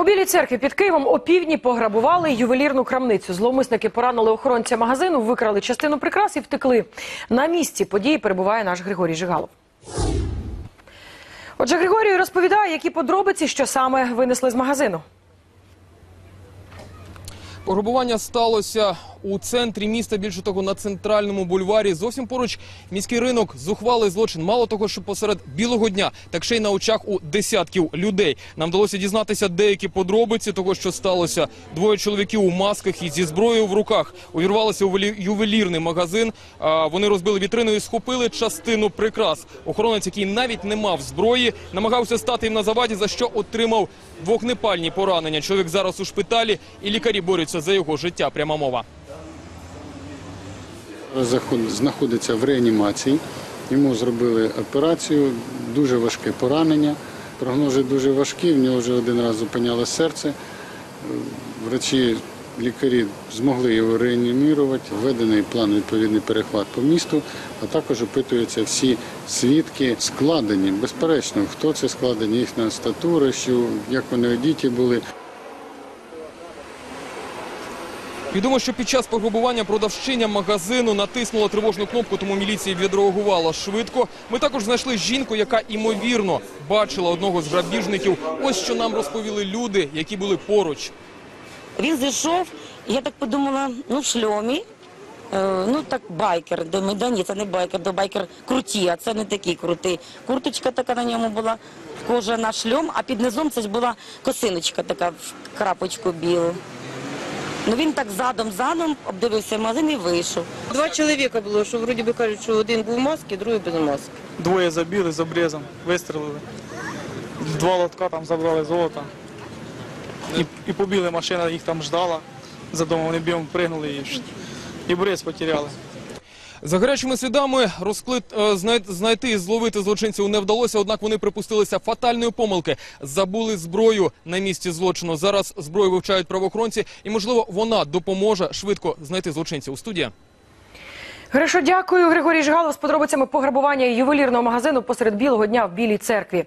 У Білій церкві під Києвом опівдні пограбували ювелірну крамницю. Зловмисники поранили охоронця магазину, викрали частину прикрас і втекли. На місці події перебуває наш Григорій Жигалов. Отже, Григорій розповідає, які подробиці, що саме винесли з магазину. Пограбування сталося у центрі міста, більше того, на центральному бульварі. Зовсім поруч міський ринок, зухвалий злочин. Мало того, що посеред білого дня, так ще й на очах у десятків людей. Нам вдалося дізнатися деякі подробиці того, що сталося. Двоє чоловіків у масках і зі зброєю в руках увірвалися у велі- ювелірний магазин. Вони розбили вітрину і схопили частину прикрас. Охоронець, який навіть не мав зброї, намагався стати їм на заваді, за що отримав вогнепальні поранення. Чоловік зараз у шпиталі, і лікарі борються за його життя. Пряма мова. Знаходиться в реанімації. Йому зробили операцію, дуже важке поранення. Прогнози дуже важкі, в нього вже один раз зупиняло серце. Е, Врачі, лікарі змогли його реанімувати, введений план відповідний перехват по місту, а також опитуються всі свідки складені. Безперечно, хто це складені, їхня статура, що, як вони одіті були. Відомо, що під час пограбування продавщиня магазину натиснула тривожну кнопку, тому міліція відреагувала швидко. Ми також знайшли жінку, яка імовірно бачила одного з грабіжників. Ось що нам розповіли люди, які були поруч. Він зайшов, і я так подумала, ну шльомі. Е, Ну так байкер, думаю, да ні, це не байкер, до байкер круті, а це не такий крутий. Курточка така на ньому була, кожана шльом, а під низом це ж була косиночка така в крапочку білу. Ну він так задом-задом обдивився магазин і вийшов. Два чоловіка було, що вроді би кажуть, що один був в масці, другий без маски. Двоє забили з обрізом, вистрелили. Два лотка там забрали золото. І, і побіли, машина їх там ждала. За домом вони бігом пригнули і, і бриз потеряли. За гарячими слідами розклит е, знай- знайти і зловити злочинців не вдалося. Однак вони припустилися фатальної помилки. Забули зброю на місці злочину. Зараз зброю вивчають правоохоронці, і можливо вона допоможе швидко знайти злочинців. у Студія. Гришо, дякую. Григорій Жигалов з подробицями пограбування ювелірного магазину посеред білого дня в Білій церкві.